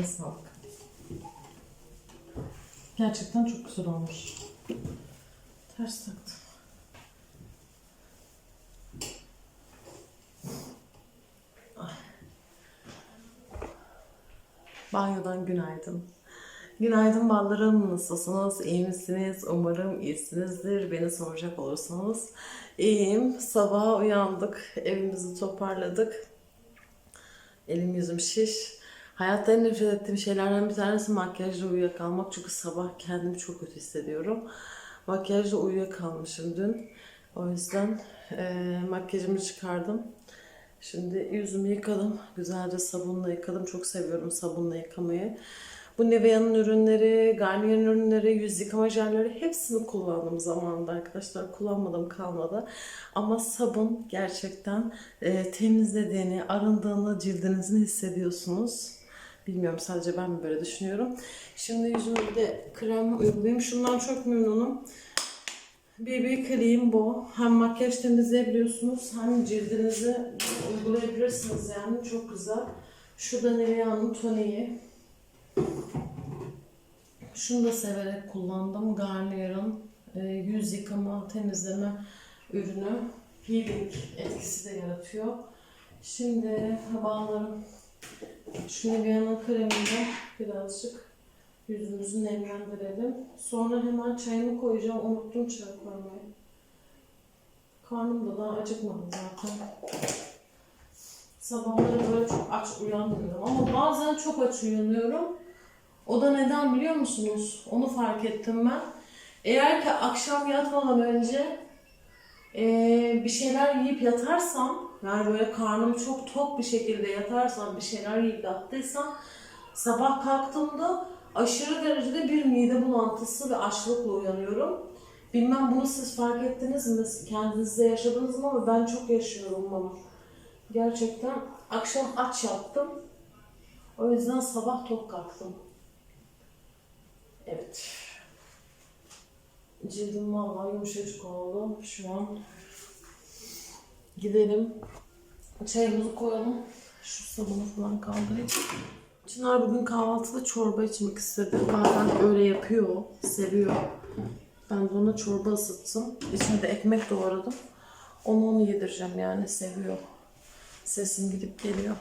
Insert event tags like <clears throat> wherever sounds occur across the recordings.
Ellerine sağlık. Gerçekten çok güzel olmuş. Ters taktım. Banyodan günaydın. Günaydın ballarım. Nasılsınız? İyi misiniz? Umarım iyisinizdir. Beni soracak olursanız iyiyim. Sabaha uyandık. Evimizi toparladık. Elim yüzüm şiş. Hayatta en nefret ettiğim şeylerden bir tanesi makyajla uyuyakalmak. Çünkü sabah kendimi çok kötü hissediyorum. Makyajla uyuyakalmışım dün. O yüzden eee, makyajımı çıkardım. Şimdi yüzümü yıkadım. Güzelce sabunla yıkadım. Çok seviyorum sabunla yıkamayı. Bu Nivea'nın ürünleri, Garnier'in ürünleri, yüz yıkama jelleri hepsini kullandım zamanında arkadaşlar. Kullanmadım kalmadı. Ama sabun gerçekten e, temizlediğini, arındığını cildinizin hissediyorsunuz. Bilmiyorum sadece ben mi böyle düşünüyorum. Şimdi yüzüme bir de krem uygulayayım. Şundan çok memnunum. BB Cream bu. Hem makyaj temizleyebiliyorsunuz hem cildinizi uygulayabilirsiniz yani çok güzel. Şu da Nivea'nın toniği. Şunu da severek kullandım. Garnier'ın e, yüz yıkama, temizleme ürünü. Peeling etkisi de yaratıyor. Şimdi tabağlarım şu Nivea'nın kremiyle birazcık yüzümüzü nemlendirelim. Sonra hemen çayımı koyacağım. Unuttum çay koymayı. Karnım da daha acıkmadı zaten. Sabahları böyle çok aç uyanmıyorum ama bazen çok aç uyanıyorum. O da neden biliyor musunuz? Onu fark ettim ben. Eğer ki akşam yatmadan önce eee, bir şeyler yiyip yatarsam, yani böyle karnım çok tok bir şekilde yatarsam, bir şeyler yiyip yattıysam, sabah kalktığımda aşırı derecede bir mide bulantısı ve açlıkla uyanıyorum. Bilmem bunu siz fark ettiniz mi? Kendinizde yaşadınız mı ama ben çok yaşıyorum bunu. Gerçekten akşam aç yattım. O yüzden sabah tok kalktım. Evet. Cildim vallahi yumuşacık oldu. Şu an gidelim. Çayımızı koyalım. Şu sabunu falan kaldırayım. Çınar bugün kahvaltıda çorba içmek istedi. Bazen öyle yapıyor, seviyor. Ben de ona çorba ısıttım. İçine de ekmek doğradım. Onu onu yedireceğim yani seviyor. Sesim gidip geliyor.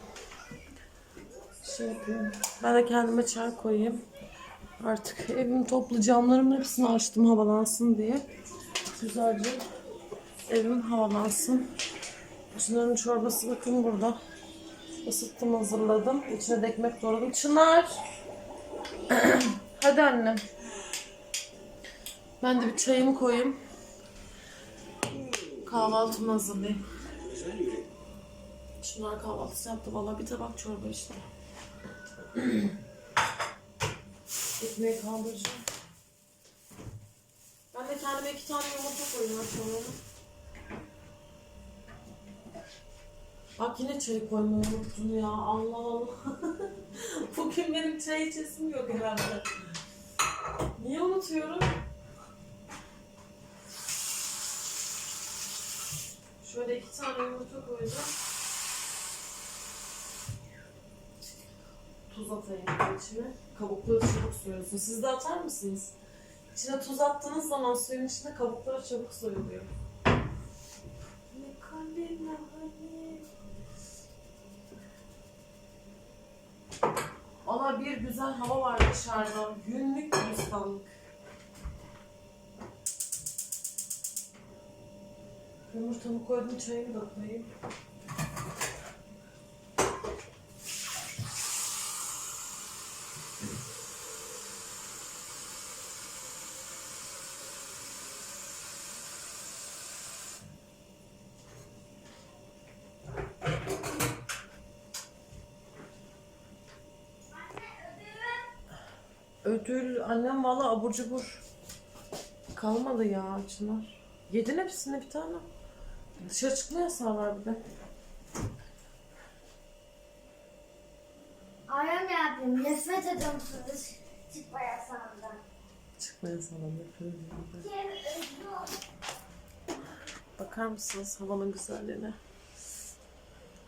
Şey yapıyorum. Ben de kendime çay koyayım. Artık evimi toplu camlarımın hepsini açtım havalansın diye. Güzelce evim havalansın. Çınar'ın çorbası bakın burada. Isıttım hazırladım. İçine de ekmek doğradım. Çınar! <clears throat> Hadi annem. Ben de bir çayımı koyayım. Kahvaltımı hazırlayayım. Çınar kahvaltısı yaptı. Valla bir tabak çorba işte. <clears throat> Ekmeği kaldıracağım. Ben de kendime iki tane yumurta koyayım sonra. Bak yine çay koymayı unuttun ya. Allah Allah. <laughs> Bugün benim çay içesim yok herhalde. Niye unutuyorum? Şöyle iki tane yumurta koyacağım. Tuz atayım içine. Kabukları çabuk soyulsun. Siz de atar mısınız? İçine tuz attığınız zaman suyun içinde kabukları çabuk soyuluyor. Ne kalbim hani. Valla bir güzel hava var dışarıda. Günlük gülistanlık. Yumurtamı koydum, çayımı da koyayım. Ödül annem valla abur cubur kalmadı ya Çınar. Yedin hepsini bir tane. Dışarı çıkma yasağı var bir de. Ayağım yapayım? Nefret ediyorum sizi çıkma yasağından. Çıkmaya sana yapıyorum. Bakar mısınız havanın güzelliğine?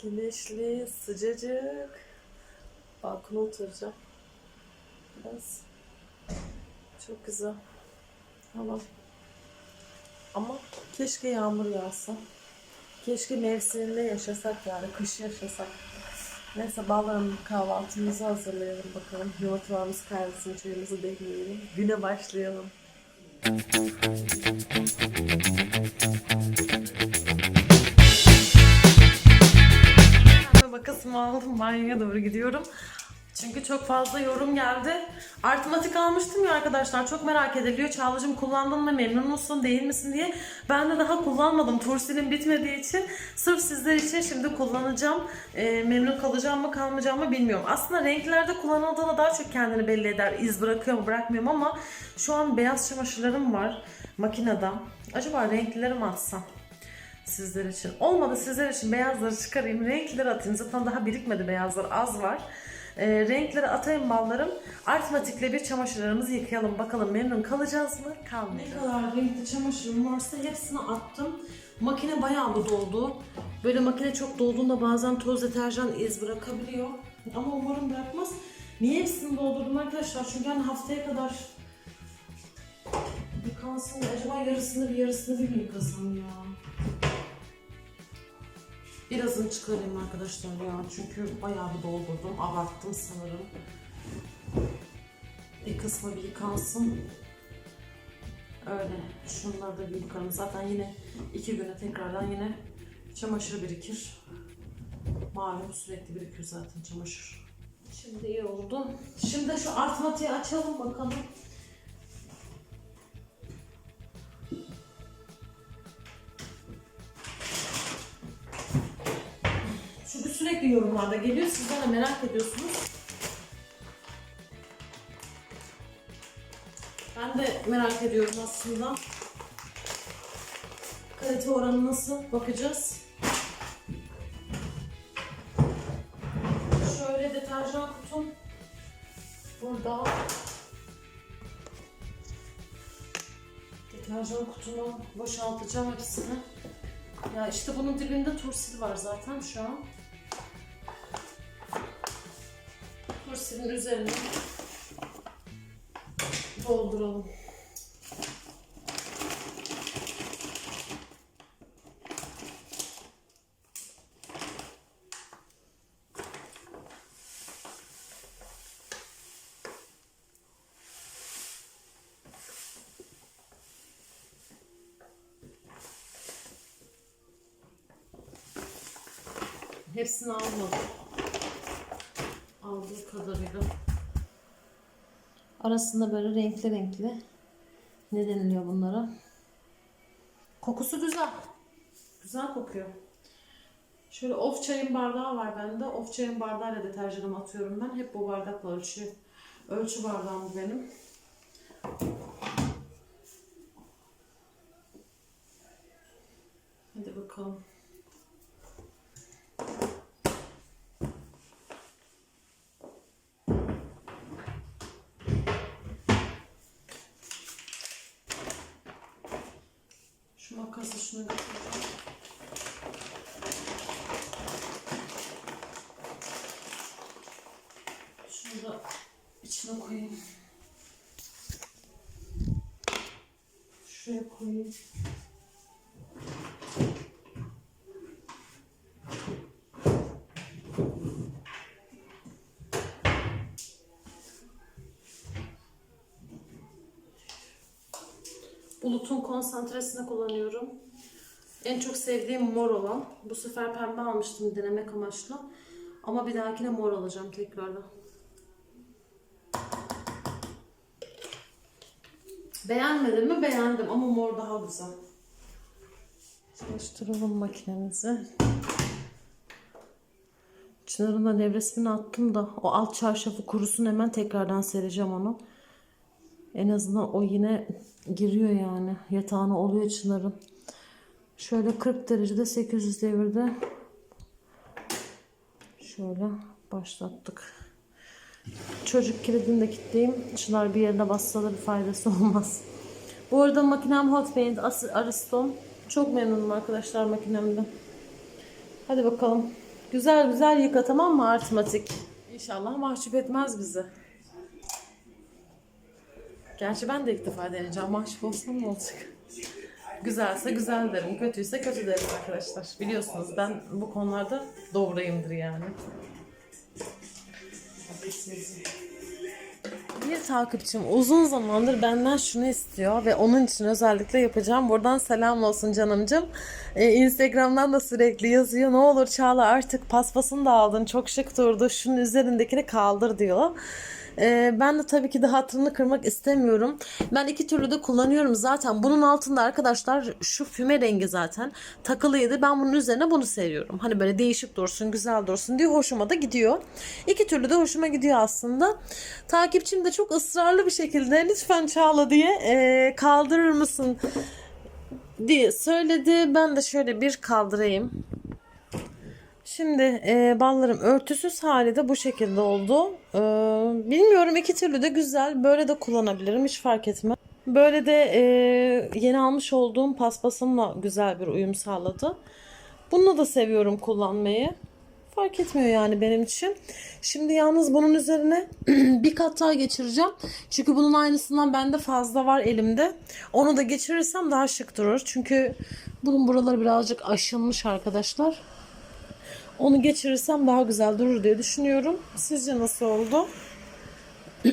Güneşli, sıcacık. Balkona oturacağım. Biraz. Çok güzel. Hava. Ama keşke yağmur yağsa. Keşke mevsiminde yaşasak yani kış yaşasak. Neyse ballarım kahvaltımızı hazırlayalım bakalım. Yumurtalarımız kaynasın, çayımızı demleyelim. Güne başlayalım. Ben makasımı aldım banyoya doğru gidiyorum. Çünkü çok fazla yorum geldi. Artmatik almıştım ya arkadaşlar. Çok merak ediliyor. Çağla'cığım kullandın mı? Memnun musun? Değil misin diye. Ben de daha kullanmadım. Tursilim bitmediği için. Sırf sizler için şimdi kullanacağım. Ee, memnun kalacağım mı kalmayacağım mı bilmiyorum. Aslında renklerde kullanıldığında daha çok kendini belli eder. İz bırakıyor mu bırakmıyor mu ama şu an beyaz çamaşırlarım var makinede. Acaba renklileri mi atsam? sizler için. Olmadı sizler için beyazları çıkarayım. Renkleri atayım. Zaten daha birikmedi beyazlar. Az var. Ee, renkleri atayım ballarım. Artmatikle bir çamaşırlarımızı yıkayalım. Bakalım memnun kalacağız mı? Kalmayacağız. Ne kadar renkli çamaşırım varsa hepsini attım. Makine bayağı bir doldu. Böyle makine çok dolduğunda bazen toz deterjan iz bırakabiliyor. Ama umarım bırakmaz. Niye hepsini doldurdum arkadaşlar? Çünkü hani haftaya kadar yıkansın. Acaba yarısını bir yarısını bir mi yıkasam ya? Birazını çıkarayım arkadaşlar ya. Çünkü bayağı bir doldurdum. Abarttım sanırım. Bir kısmı bir yıkansın. Öyle. Şunları da bir yıkarım. Zaten yine iki güne tekrardan yine çamaşır birikir. Malum sürekli birikiyor zaten çamaşır. Şimdi iyi oldu. Şimdi şu artmatiği açalım bakalım. Sürekli yorumlarda geliyor. Sizler de merak ediyorsunuz. Ben de merak ediyorum aslında. Kalite oranı nasıl? Bakacağız. Şöyle deterjan kutum. Burada. Deterjan kutumu boşaltacağım hepsini. Ya işte bunun dibinde tursil var zaten şu an. Tursilin üzerine dolduralım. Hepsini almadım. Aldığı kadarıyla. Arasında böyle renkli renkli. Ne deniliyor bunlara? Kokusu güzel. Güzel kokuyor. Şöyle of çayın bardağı var bende. Of çayın bardağıyla deterjanımı atıyorum ben. Hep bu bardakla ölçü. Ölçü bardağım bu benim. Hadi bakalım. Makası şunu götüreceğim. Şunu da içine koyayım. Şuraya koyayım. Bulutun konsantresini kullanıyorum. En çok sevdiğim mor olan. Bu sefer pembe almıştım denemek amaçlı. Ama bir dahakine mor alacağım tekrardan. Beğenmedim mi? Beğendim ama mor daha güzel. Çalıştıralım makinemizi. Çınar'ın da nevresini attım da o alt çarşafı kurusun hemen tekrardan sereceğim onu. En azından o yine giriyor yani. Yatağına oluyor Çınar'ın. Şöyle 40 derecede 800 devirde şöyle başlattık. Çocuk kilidini de kilitleyeyim. Şunlar bir yerine bassa da bir faydası <laughs> olmaz. Bu arada makinem Hotpaint As- Ariston. Çok memnunum arkadaşlar makinemden. Hadi bakalım. Güzel güzel yıka tamam mı Artmatik? İnşallah mahcup etmez bizi. Gerçi ben de ilk defa deneyeceğim. Mahcup olsam ne olacak? Güzelse güzel derim, kötüyse kötü derim arkadaşlar. Biliyorsunuz ben bu konularda doğruyumdur yani. Bir takipçim uzun zamandır benden şunu istiyor ve onun için özellikle yapacağım. Buradan selam olsun canımcım. Ee, Instagram'dan da sürekli yazıyor. Ne olur Çağla artık paspasını da aldın. Çok şık durdu. Şunun üzerindekini kaldır diyor. Ee, ben de tabii ki de hatırını kırmak istemiyorum. Ben iki türlü de kullanıyorum zaten. Bunun altında arkadaşlar şu füme rengi zaten takılıydı. Ben bunun üzerine bunu seviyorum. Hani böyle değişik dursun, güzel dursun diye hoşuma da gidiyor. İki türlü de hoşuma gidiyor aslında. Takipçim de çok ısrarlı bir şekilde lütfen Çağla diye e, kaldırır mısın diye söyledi. Ben de şöyle bir kaldırayım. Şimdi e, ballarım örtüsüz hali de bu şekilde oldu. E, bilmiyorum iki türlü de güzel. Böyle de kullanabilirim hiç fark etmez. Böyle de e, yeni almış olduğum paspasımla güzel bir uyum sağladı. Bunu da seviyorum kullanmayı. Fark etmiyor yani benim için. Şimdi yalnız bunun üzerine <clears throat> bir kat daha geçireceğim. Çünkü bunun aynısından bende fazla var elimde. Onu da geçirirsem daha şık durur. Çünkü bunun buraları birazcık aşınmış arkadaşlar. Onu geçirirsem daha güzel durur diye düşünüyorum. Sizce nasıl oldu? <clears throat>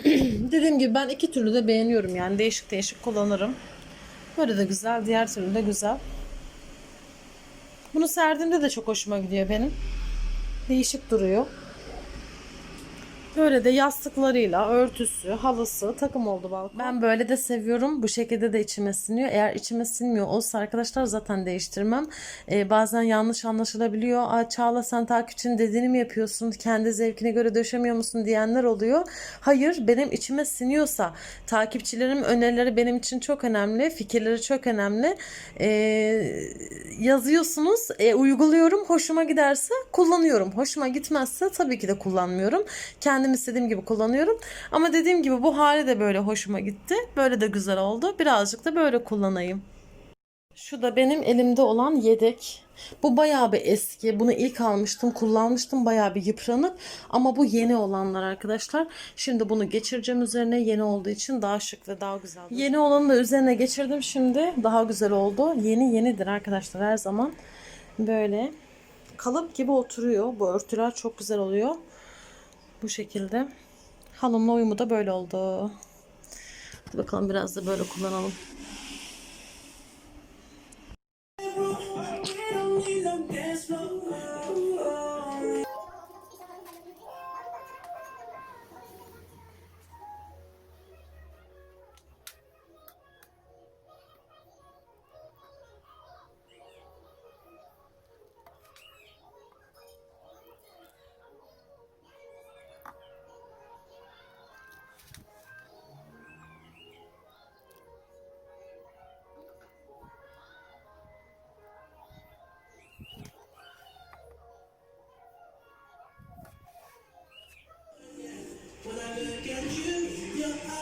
Dediğim gibi ben iki türlü de beğeniyorum yani değişik değişik kullanırım. Böyle de güzel, diğer türlü de güzel. Bunu serdiğimde de çok hoşuma gidiyor benim. Değişik duruyor. Böyle de yastıklarıyla, örtüsü, halısı takım oldu balkon. Ben böyle de seviyorum. Bu şekilde de içime siniyor. Eğer içime sinmiyor olsa arkadaşlar zaten değiştirmem. Ee, bazen yanlış anlaşılabiliyor. Aa, Çağla sen takipçinin dediğini mi yapıyorsun? Kendi zevkine göre döşemiyor musun diyenler oluyor. Hayır benim içime siniyorsa takipçilerim önerileri benim için çok önemli. Fikirleri çok önemli. Ee, yazıyorsunuz. e, uyguluyorum. Hoşuma giderse kullanıyorum. Hoşuma gitmezse tabii ki de kullanmıyorum. Kendim istediğim gibi kullanıyorum. Ama dediğim gibi bu hali de böyle hoşuma gitti. Böyle de güzel oldu. Birazcık da böyle kullanayım. Şu da benim elimde olan yedek. Bu bayağı bir eski. Bunu ilk almıştım, kullanmıştım. Bayağı bir yıpranık. Ama bu yeni olanlar arkadaşlar. Şimdi bunu geçireceğim üzerine. Yeni olduğu için daha şık ve daha güzel. Yeni olanı da üzerine geçirdim şimdi. Daha güzel oldu. Yeni yenidir arkadaşlar her zaman. Böyle kalıp gibi oturuyor. Bu örtüler çok güzel oluyor. Bu şekilde. Halımla uyumu da böyle oldu. Hadi bakalım biraz da böyle kullanalım. Your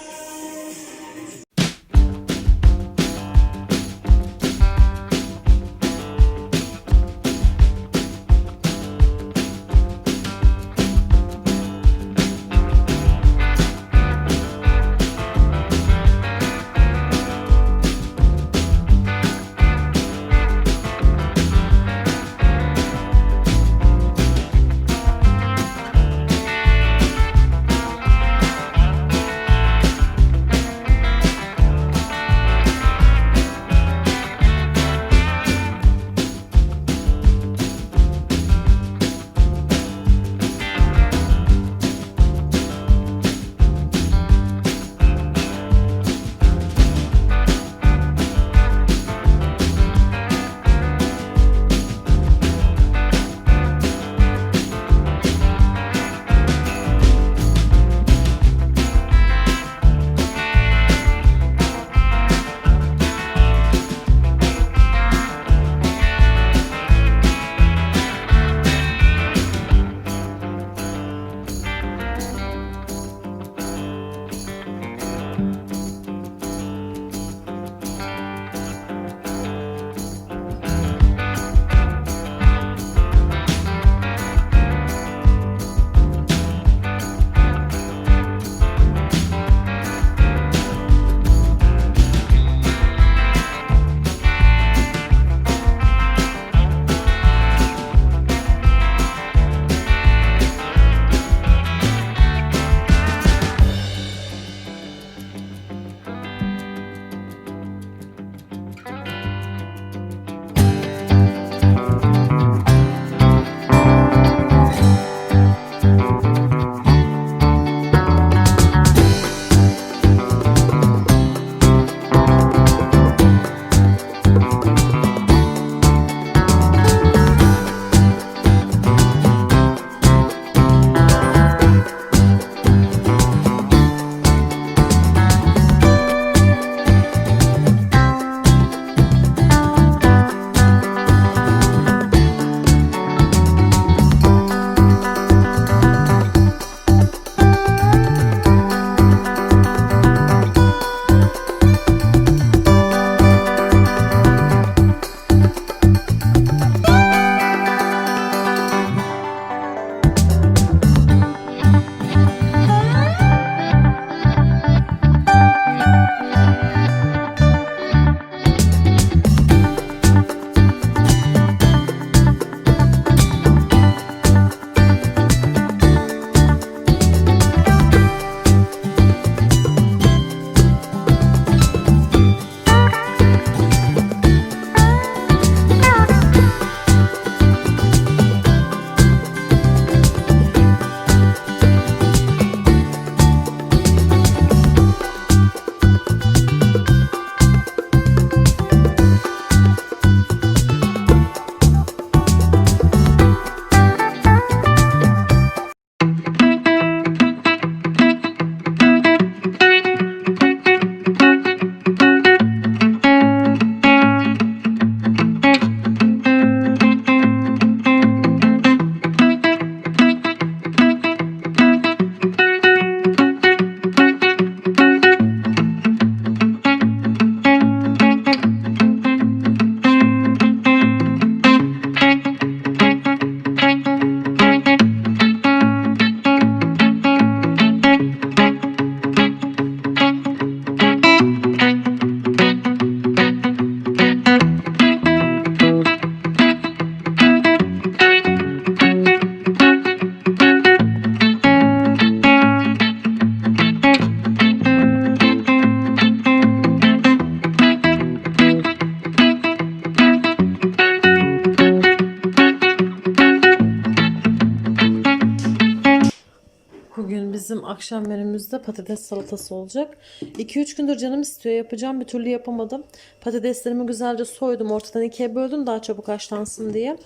Akşam menümüzde patates salatası olacak. 2-3 gündür canım istiyor yapacağım. Bir türlü yapamadım. Patateslerimi güzelce soydum. Ortadan ikiye böldüm daha çabuk haşlansın diye.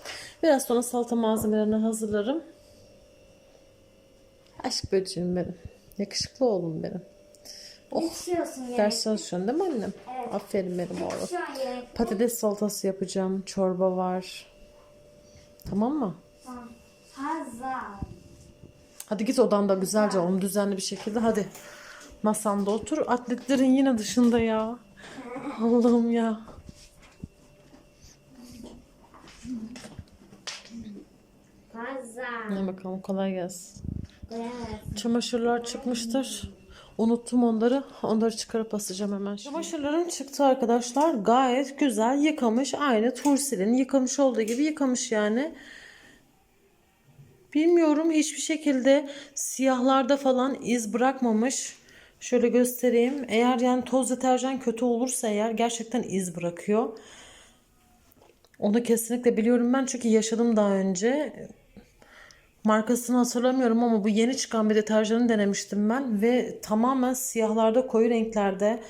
Biraz sonra salata malzemelerini hazırlarım. Aşk böceğim benim. Yakışıklı oğlum benim. Yani? Ders çalışıyorsun değil mi annem? Evet. Aferin benim oğlum. Patates salatası yapacağım. Çorba var. Tamam mı? Tamam. Hazır. Hadi git odanda güzelce onu düzenli bir şekilde hadi. Masanda otur. Atletlerin yine dışında ya. Allah'ım ya. Ne bakalım kolay gelsin. Evet. Çamaşırlar çıkmıştır. Unuttum onları. Onları çıkarıp asacağım hemen. Çamaşırlarım çıktı arkadaşlar. Gayet güzel yıkamış. Aynı Tursil'in yıkamış olduğu gibi yıkamış yani. Bilmiyorum hiçbir şekilde siyahlarda falan iz bırakmamış. Şöyle göstereyim. Eğer yani toz deterjan kötü olursa eğer gerçekten iz bırakıyor. Onu kesinlikle biliyorum ben çünkü yaşadım daha önce. Markasını hatırlamıyorum ama bu yeni çıkan bir deterjanı denemiştim ben ve tamamen siyahlarda koyu renklerde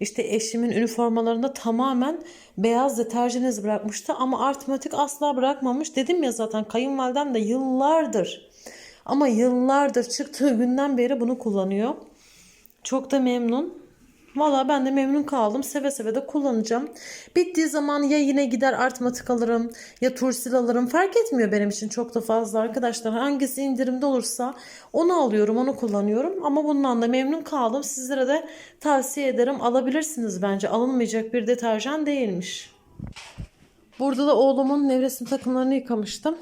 işte eşimin üniformalarında tamamen beyaz deterjan izi bırakmıştı ama Artmatik asla bırakmamış. Dedim ya zaten kayınvalidem de yıllardır ama yıllardır çıktığı günden beri bunu kullanıyor. Çok da memnun. Valla ben de memnun kaldım. Seve seve de kullanacağım. Bittiği zaman ya yine gider artmatik alırım ya tursil alırım. Fark etmiyor benim için çok da fazla arkadaşlar. Hangisi indirimde olursa onu alıyorum, onu kullanıyorum. Ama bundan da memnun kaldım. Sizlere de tavsiye ederim. Alabilirsiniz bence. Alınmayacak bir deterjan değilmiş. Burada da oğlumun nevresim takımlarını yıkamıştım.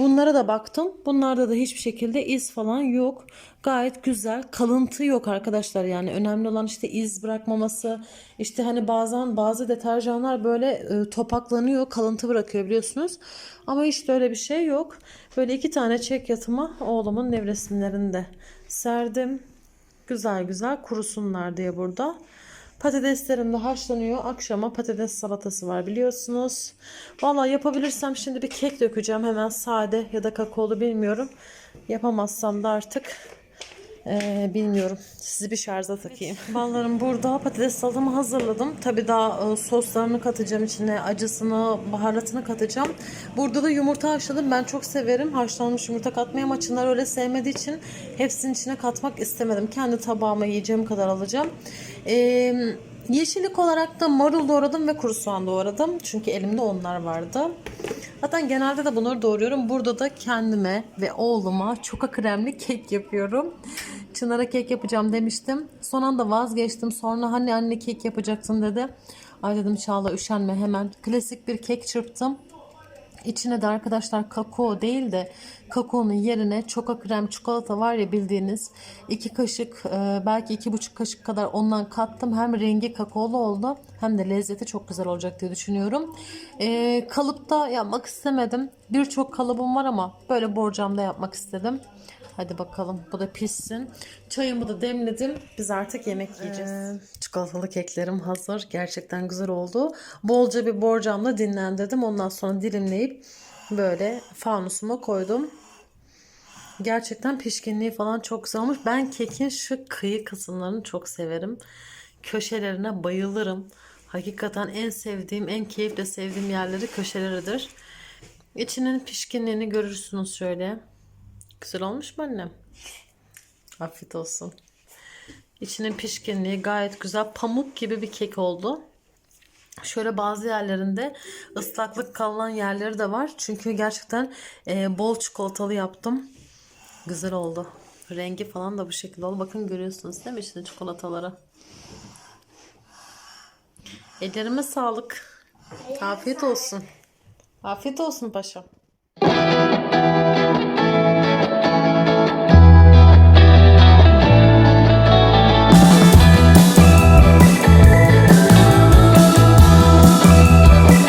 Bunlara da baktım. Bunlarda da hiçbir şekilde iz falan yok. Gayet güzel. Kalıntı yok arkadaşlar yani. Önemli olan işte iz bırakmaması. İşte hani bazen bazı deterjanlar böyle e, topaklanıyor, kalıntı bırakıyor biliyorsunuz. Ama işte öyle bir şey yok. Böyle iki tane çek yatıma oğlumun nevresimlerinde serdim. Güzel güzel kurusunlar diye burada. Patateslerim de haşlanıyor. Akşama patates salatası var biliyorsunuz. Valla yapabilirsem şimdi bir kek dökeceğim. Hemen sade ya da kakaolu bilmiyorum. Yapamazsam da artık eee, bilmiyorum. Sizi bir şarja takayım. <laughs> Ballarım burada. Patates salatamı hazırladım. Tabii daha e, soslarını katacağım içine. Acısını, baharatını katacağım. Burada da yumurta haşladım. Ben çok severim. Haşlanmış yumurta katmayı ama Çınar öyle sevmediği için hepsinin içine katmak istemedim. Kendi tabağıma yiyeceğim kadar alacağım. Eee Yeşillik olarak da marul doğradım ve kuru soğan doğradım. Çünkü elimde onlar vardı. Zaten genelde de bunları doğruyorum. Burada da kendime ve oğluma çoka kremli kek yapıyorum. Çınar'a kek yapacağım demiştim. Son anda vazgeçtim. Sonra hani anne kek yapacaksın dedi. Ay dedim Çağla üşenme hemen. Klasik bir kek çırptım. İçine de arkadaşlar kakao değil de kakaonun yerine çoka krem çikolata var ya bildiğiniz iki kaşık e, belki iki buçuk kaşık kadar ondan kattım. Hem rengi kakaolu oldu hem de lezzeti çok güzel olacak diye düşünüyorum. E, kalıpta yapmak istemedim. Birçok kalıbım var ama böyle borcamda yapmak istedim. Hadi bakalım bu da pişsin. Çayımı da demledim. Biz artık yemek yiyeceğiz. çikolatalı keklerim hazır. Gerçekten güzel oldu. Bolca bir borcamla dinlendirdim. Ondan sonra dilimleyip böyle fanusuma koydum. Gerçekten pişkinliği falan çok güzel olmuş. Ben kekin şu kıyı kısımlarını çok severim. Köşelerine bayılırım. Hakikaten en sevdiğim, en keyifle sevdiğim yerleri köşeleridir. İçinin pişkinliğini görürsünüz şöyle. Güzel olmuş mu annem? Afiyet olsun. İçinin pişkinliği gayet güzel. Pamuk gibi bir kek oldu. Şöyle bazı yerlerinde ıslaklık kalan yerleri de var. Çünkü gerçekten e, bol çikolatalı yaptım. Güzel oldu. Rengi falan da bu şekilde oldu. Bakın görüyorsunuz değil mi içinde çikolataları. Ellerime sağlık. Afiyet olsun. Afiyet olsun paşam.